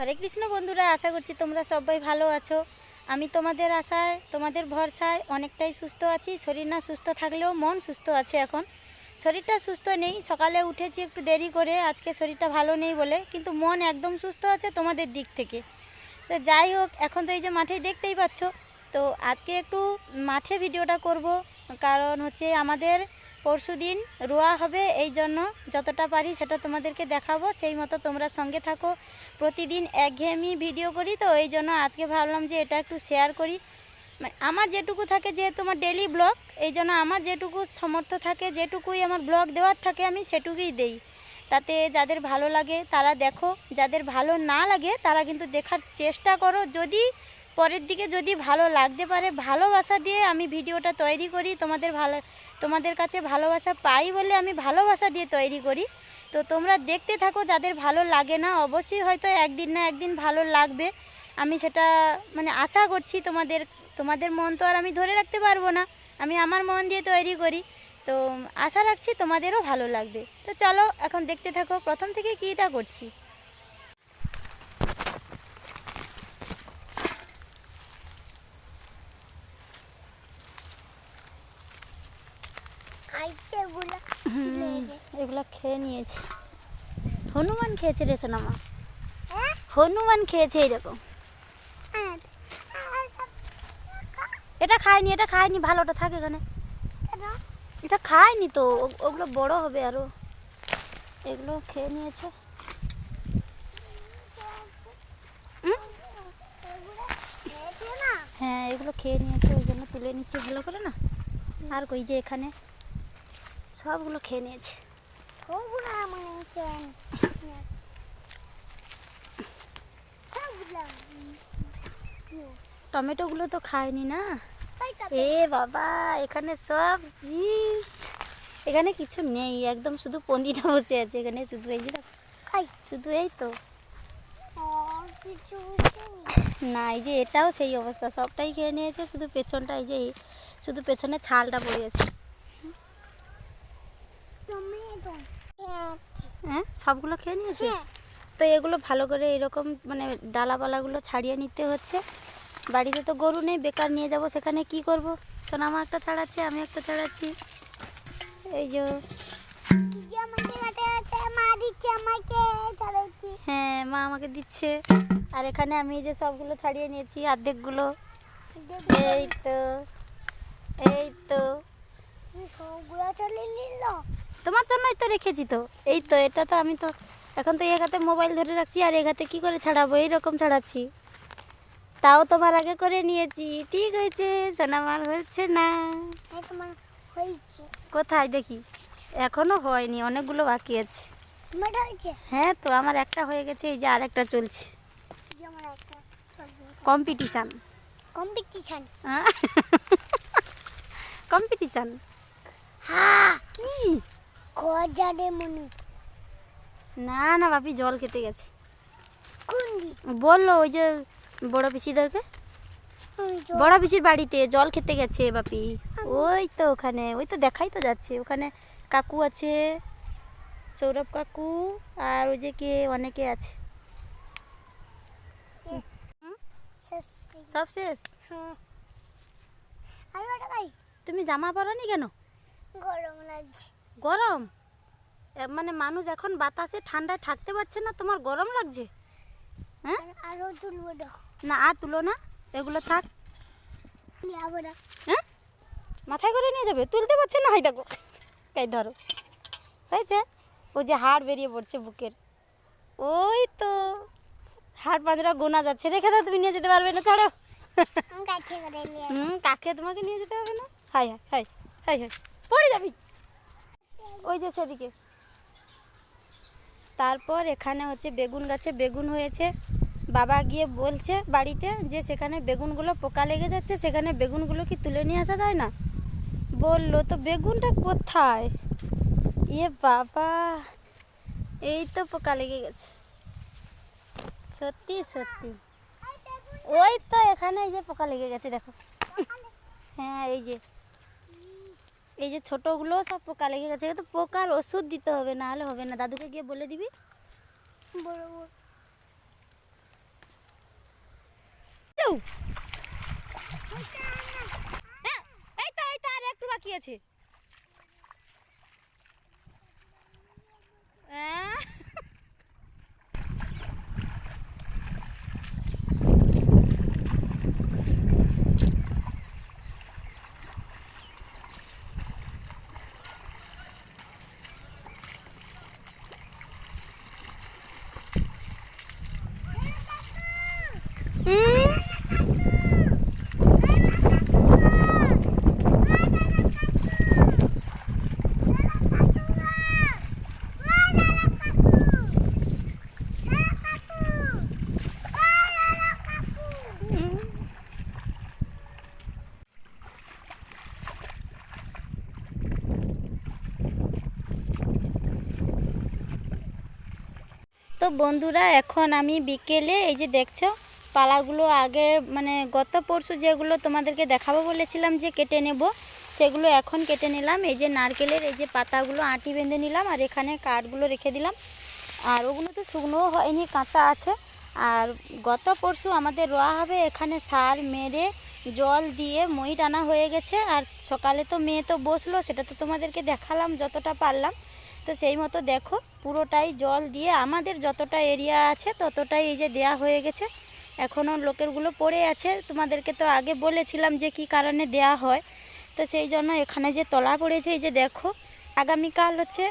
হরে কৃষ্ণ বন্ধুরা, আশা করছি তোমরা সবাই ভালো আছো। আমি তোমাদের আশায়, তোমাদের ভরসায় অনেকটাই সুস্থ আছি। শরীর না সুস্থ থাকলেও মন সুস্থ আছে এখন। শরীরটা সুস্থ নেই, সকালে উঠেছি একটু দেরি করে, আজকে শরীরটা ভালো নেই বলে, কিন্তু মন একদম সুস্থ আছে তোমাদের দিক থেকে। তো যাই হোক, এখন তো এই যে মাঠেই দেখতেই পাচ্ছ। তো আজকে একটু মাঠে ভিডিওটা করব, কারণ হচ্ছে আমাদের পরশু দিন রোয়া হবে, এই জন্য যতটা পারি সেটা তোমাদেরকে দেখাবো। সেই মতো তোমরা সঙ্গে থাকো। প্রতিদিন একঘেয়েমি ভিডিও করি তো, এই জন্য আজকে ভাবলাম যে এটা একটু শেয়ার করি। মানে আমার যেটুকু থাকে যেহেতু আমার ডেলি ব্লগ এই জন্য আমার যেটুকু সমর্থ থাকে, যেটুকুই আমার ব্লগ দেওয়ার থাকে আমি সেটুকুই দেই। তাতে যাদের ভালো লাগে তারা দেখো, যাদের ভালো না লাগে তারা কিন্তু দেখার চেষ্টা করো। যদি পরের দিকে যদি ভালো লাগতে পারে, ভালোবাসা দিয়ে আমি ভিডিওটা তৈরি করি। তোমাদের ভালো, তোমাদের কাছে ভালোবাসা পাই বলে আমি ভালোবাসা দিয়ে তৈরি করি। তো তোমরা দেখতে থাকো, যাদের ভালো লাগে না, অবশ্যই হয়তো একদিন না একদিন ভালো লাগবে। আমি সেটা মানে আশা করছি তোমাদের তোমাদের মন তো আর আমি ধরে রাখতে পারব না। আমি আমার মন দিয়ে তৈরি করি। তো আশা রাখছি তোমাদেরও ভালো লাগবে। তো চলো, এখন দেখতে থাকো, প্রথম থেকে কীটা করছি? এগুলো খেয়ে নিয়েছি। হনুমান খেয়েছে রে সোনামা। হ্যাঁ? হনুমান খেয়েছে এইরকম আর এটা খায়নি এটা খায়নি ভালোটা থাকে এখানে। এটা খায়নি তো ওগুলো বড় হবে আরও। এগুলো খেয়ে নিয়েছে। হ্যাঁ এগুলো খেয়ে নিয়েছে ওই জন্য তুলে নিচ্ছে ভালো করে না। আর কই যে এখানে সবগুলো খেয়ে নিয়েছে ওগুলা মানে কেন সবগুলা টমেটোগুলো তো খায়নি না? এ বাবা এখানে সব জিনিস। এখানে কিছু নেই একদম শুধু পন্দিটা বসে আছে এখানে শুধু এই খাই। শুধু এই তো। না এই যে এটাও সেই অবস্থা সবটাই খেয়ে নিয়েছে শুধু পেছনটা এই যে শুধু পেছনে ছালটা পড়ে খেয়েছি হ্যাঁ সবগুলো খেয়ে নিয়েছে? হ্যাঁ। তো এগুলো ভালো করে এরকম মানে ডালাপালাগুলো ছাড়িয়ে নিতে হচ্ছে। বাড়িতে তো গরু নেই বেকার নিয়ে যাব সেখানে কি করব? সোনামা একটা ছাড়াচ্ছে আমি একটা ছাড়াচ্ছি। এই যে হ্যাঁ মা আমাকে দিচ্ছে। আর এখানে আমি যে সবগুলো ছাড়িয়ে নিয়েছি অর্ধেকগুলো এই তো এই তো। সবগুলো চলে নিল? তোমার জন্যই তো রেখেছি তো। এই তো এটা তো আমি তো এখন তো এক হাতে মোবাইল ধরে রাখছি আর এক হাতে কী করে ছাড়াবো? এইরকম ছাড়াচ্ছি। তাও তোমার আগে করে নিয়েছি। ঠিক হয়েছে সোনামার হচ্ছে না। তোমার হয়েছে। কোথায় দেখি? এখনও হয়নি অনেকগুলো বাকি আছে। হ্যাঁ তো আমার একটা হয়ে গেছে এই যে আর একটা চলছে। কম্পিটিশান কম্পিটিশন কম্পিটিশান হ্যাঁ কি? না না বাপি জল খেতে গেছে। বলল ওই যে বড় পিসিদেরকে? বড় পিসির বাড়িতে জল খেতে গেছে বাপি ওই তো ওখানে ওই তো দেখাই তো যাচ্ছে। ওখানে কাকু আছে সৌরভ কাকু আর ওই যে কে অনেকে আছে। সব শেষ? হ্যাঁ। আর ওটা ভাই তুমি জামা পরনি কেন? গরম লাগছে। গরম? মানে মানুষ এখন বাতাসে ঠান্ডায় থাকতে পারছে না তোমার গরম লাগছে? হ্যাঁ? তুলবো না। না আর তুলো না এগুলো থাক। হ্যাঁ? মাথায় করে নিয়ে যাবে তুলতে পারছে না হাই দেখো। এই ধরো। হয়েছে? ওই যে হাড় বেরিয়ে পড়ছে বুকের। ওই তো। হাড় পাঁচরা গোনা যাচ্ছে। রেখে দাও তুমি নিয়ে যেতে পারবে না ছাড়ো। হুম কাকে তোমাকে নিয়ে যেতে হবে না? হাই হাই হাই হাই হাই। পড়ে যাবি। ওই যে সেদিকে। তারপর এখানে হচ্ছে বেগুন গাছে বেগুন হয়েছে। বাবা গিয়ে বলছে বাড়িতে যে সেখানে বেগুনগুলো পোকা লেগে যাচ্ছে, সেখানে বেগুনগুলো কি তুলে নিয়ে আসা যায় না? বলল, তো বেগুনটা কোথায়? ইয়ে বাবা, এই তো পোকা লেগে গেছে। সত্যি সত্যি। ওই তো এখানে এই যে পোকা লেগে গেছে, দেখো। হ্যাঁ এই যে। এই যে ছোটোগুলো সব পোকা লেগে গেছে তো পোকার ওষুধ দিতে হবে না হলে হবে না। দাদুকে গিয়ে বলে দিবি? এই তো এই তো আর একটু বাকি আছে। হ্যাঁ? বন্ধুরা, এখন আমি বিকেলে, এই যে দেখছ, পালাগুলো আগে মানে গত পরশু যেগুলো তোমাদেরকে দেখাবো বলেছিলাম যে কেটে নেব, সেগুলো এখন কেটে নিলাম। এই যে নারকেলের, এই যে পাতাগুলো আঁটি বেঁধে নিলাম, আর এখানে কাঠগুলো রেখে দিলাম। আর ওগুলো তো শুকনোও হয়নি, কাঁচা আছে। আর গত পরশু আমাদের রোয়া হবে, এখানে সার মেরে জল দিয়ে মই টানা হয়ে গেছে। আর সকালে তো মেয়ে তো বসল, সেটা তো তোমাদেরকে দেখালাম, যতটা পারলাম। তো সেই মতো দেখো, পুরোটাই জল দিয়ে আমাদের যতটা এরিয়া আছে ততটাই এই যে দেয়া হয়ে গেছে। এখনও লোকেরগুলো পড়ে আছে। তোমাদেরকে তো আগে বলেছিলাম যে কি কারণে দেয়া হয়। তো সেই জন্য এখানে যে তলা পড়েছে, এই যে দেখো, আগামীকাল হচ্ছে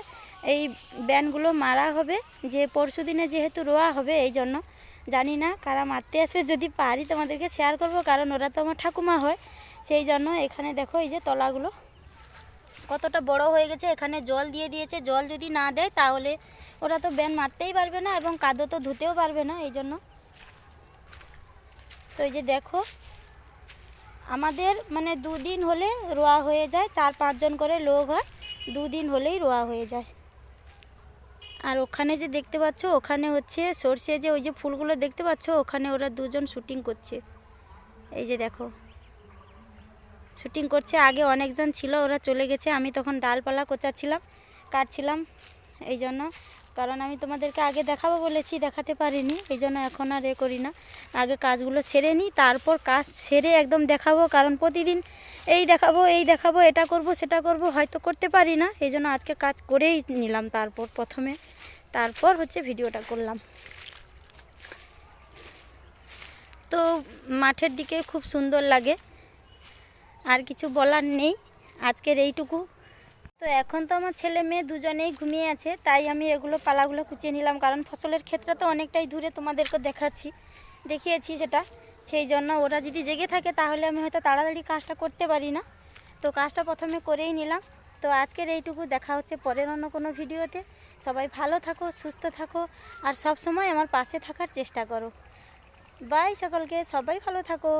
এই ব্যানগুলো মারা হবে। যে পরশু দিনে যেহেতু রোয়া হবে, এই জন্য জানি না কারা মারতে আসবে। যদি পারি তোমাদেরকে শেয়ার করব, কারণ ওরা তো আমার ঠাকুমা হয়। সেই জন্য এখানে দেখো এই যে তলাগুলো কতটা বড় হয়ে গেছে, এখানে জল দিয়ে দিয়েছে, জল যদি না দেয় তাহলে ওরা তো ব্যান মারতেই পারবে না এবং কাদো তো ধুতেও পারবে না, এই জন্য। তো এই যে দেখো, আমাদের মানে দুদিন হলে রোয়া হয়ে যায়, চার পাঁচজন করে লোক হয়, দুদিন হলেই রোয়া হয়ে যায়। আর ওখানে যে দেখতে পাচ্ছ, ওখানে হচ্ছে সর্ষে যে ওই যে ফুলগুলো দেখতে পাচ্ছ, ওখানে ওরা দুজন শুটিং করছে। এই যে দেখো। শুটিং করছে। আগে অনেকজন ছিল, ওরা চলে গেছে। আমি তখন ডালপালা কোচাচ্ছিলাম, কাটছিলাম এই জন্য। কারণ আমি তোমাদেরকে আগে দেখাবো বলেছি, দেখাতে পারিনি, এই জন্য এখন আর এ করি না। আগে কাজগুলো সেরে নিই, তারপর কাজ সেরে একদম দেখাবো। কারণ প্রতিদিন এই দেখাবো এই দেখাবো, এটা করব, সেটা করব, হয়তো করতে পারি না। এই জন্য আজকে কাজ করেই নিলাম তারপর প্রথমে। তারপর হচ্ছে ভিডিওটা করলাম। তো মাঠের দিকে খুব সুন্দর লাগে। আর কিছু বলার নেই, আজকের এইটুকু। তো এখন তো আমার ছেলে মেয়ে দুজনেই ঘুমিয়ে আছে, তাই আমি এগুলো পালাগুলো কুচিয়ে নিলাম, কারণ ফসলের ক্ষেত্রে তো অনেকটাই দূরে তোমাদেরকে দেখাচ্ছি, দেখিয়েছি সেটা। সেই জন্য ওরা যদি জেগে থাকে, তাহলে আমি হয়তো তাড়াতাড়ি কাজটা করতে পারি না। তো কাজটা প্রথমে করেই নিলাম। তো আজকের এইটুকু, দেখা হচ্ছে পরের অন্য কোনো ভিডিওতে। সবাই ভালো থাকো, সুস্থ থাকো, আর সব সময় আমার পাশে থাকার চেষ্টা করো। বাই সকলকে, সবাই ভালো থাকো।